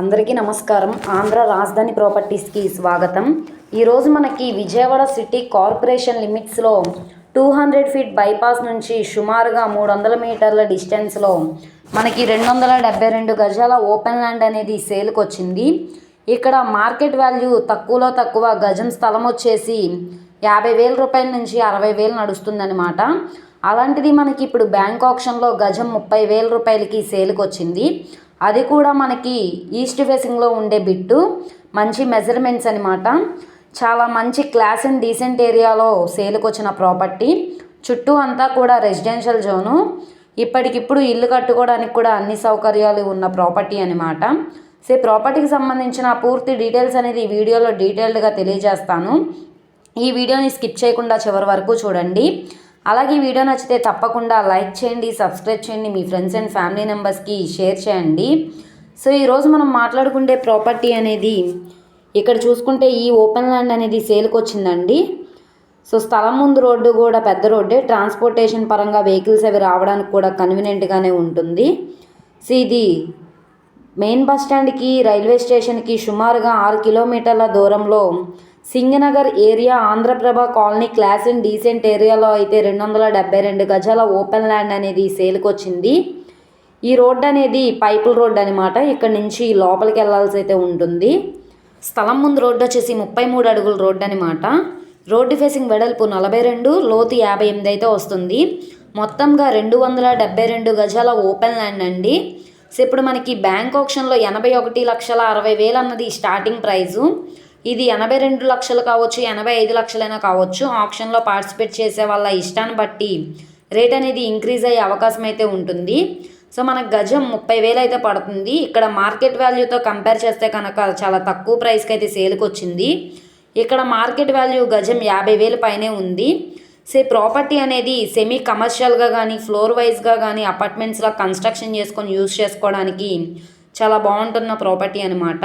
అందరికీ నమస్కారం. ఆంధ్ర రాజధాని ప్రాపర్టీస్కి స్వాగతం. ఈరోజు మనకి విజయవాడ సిటీ కార్పొరేషన్ లిమిట్స్లో టూ హండ్రెడ్ ఫీట్ బైపాస్ నుంచి సుమారుగా మూడు వందల మీటర్ల డిస్టెన్స్లో మనకి రెండు వందల డెబ్బై రెండు గజాల ఓపెన్ ల్యాండ్ అనేది సేల్కి వచ్చింది. ఇక్కడ మార్కెట్ వాల్యూ తక్కువలో తక్కువ గజం స్థలం వచ్చేసి యాభై వేల రూపాయల నుంచి అరవై వేలు నడుస్తుందన్నమాట. అలాంటిది మనకి ఇప్పుడు బ్యాంక్ ఆప్షన్లో గజం ముప్పై వేల రూపాయలకి సేల్కి వచ్చింది. అది కూడా మనకి ఈస్ట్ ఫేసింగ్లో ఉండే బిట్టు. మంచి మెజర్మెంట్స్ అనమాట చాలా మంచి క్లాస్ అండ్ డీసెంట్ ఏరియాలో సేల్కి వచ్చిన ప్రాపర్టీ. చుట్టూ అంతా కూడా రెసిడెన్షియల్ జోను. ఇప్పటికిప్పుడు ఇల్లు కట్టుకోవడానికి కూడా అన్ని సౌకర్యాలు ఉన్న ప్రాపర్టీ అనమాట సో ప్రాపర్టీకి సంబంధించిన పూర్తి డీటెయిల్స్ అనేది ఈ వీడియోలో డీటెయిల్డ్గా తెలియజేస్తాను. ఈ వీడియోని స్కిప్ చేయకుండా చివరి వరకు చూడండి. అలాగే వీడియో నచ్చితే తప్పకుండా లైక్ చేయండి సబ్స్క్రైబ్ చేయండి మీ ఫ్రెండ్స్ అండ్ ఫ్యామిలీ మెంబర్స్కి షేర్ చేయండి. సో ఈరోజు మనం మాట్లాడుకుంటే ప్రాపర్టీ అనేది ఇక్కడ చూసుకుంటే ఈ ఓపెన్ ల్యాండ్ అనేది సేల్కి వచ్చిందండి. సో స్థలం ముందు రోడ్డు కూడా పెద్ద రోడ్డే ట్రాన్స్పోర్టేషన్ పరంగా వెహికల్స్ అవి రావడానికి కూడా కన్వీనియంట్గానే ఉంటుంది. సో ఇది మెయిన్ బస్ స్టాండ్కి రైల్వే స్టేషన్కి సుమారుగా ఆరు కిలోమీటర్ల దూరంలో Singh Nagar area Andhra Prabha colony class and decent ఏరియాలో అయితే రెండు వందల డెబ్బై రెండు గజాల ఓపెన్ ల్యాండ్ అనేది సేల్కి వచ్చింది ఈ రోడ్ అనేది పైపుల్ రోడ్ అనమాట ఇక్కడ నుంచి లోపలికి వెళ్ళాల్సి అయితే ఉంటుంది. స్థలం ముందు రోడ్డు వచ్చేసి ముప్పై మూడు అడుగుల రోడ్డు అనమాట రోడ్డు ఫేసింగ్ వెడల్పు నలభై రెండు లోతు యాభై ఎనిమిది అయితే వస్తుంది. మొత్తంగా రెండు వందల డెబ్బై రెండు గజాల ఓపెన్ ల్యాండ్ అండి. సో ఇప్పుడు మనకి బ్యాంక్ ఆప్షన్లో ఎనభై ఒకటి లక్షల అరవై వేలు అన్నది స్టార్టింగ్ ప్రైజు. ఇది ఎనభై రెండు లక్షలు కావచ్చు ఎనభై ఐదు లక్షలైనా కావచ్చు. ఆప్షన్లో పార్టిసిపేట్ చేసే వాళ్ళ ఇష్టాన్ని బట్టి రేట్ అనేది ఇంక్రీజ్ అయ్యే అవకాశం అయితే ఉంటుంది. సో మనకు గజం ముప్పై వేలు అయితే పడుతుంది. ఇక్కడ మార్కెట్ వాల్యూతో కంపేర్ చేస్తే కనుక చాలా తక్కువ ప్రైస్కి అయితే సేల్కి వచ్చింది. ఇక్కడ మార్కెట్ వాల్యూ గజం యాభై వేలు పైనే ఉంది. సో ప్రాపర్టీ అనేది సెమీ కమర్షియల్గా కానీ ఫ్లోర్ వైజ్గా కానీ అపార్ట్మెంట్స్లో కన్స్ట్రక్షన్ చేసుకొని యూజ్ చేసుకోవడానికి చాలా బాగుంటున్న ప్రాపర్టీ అనమాట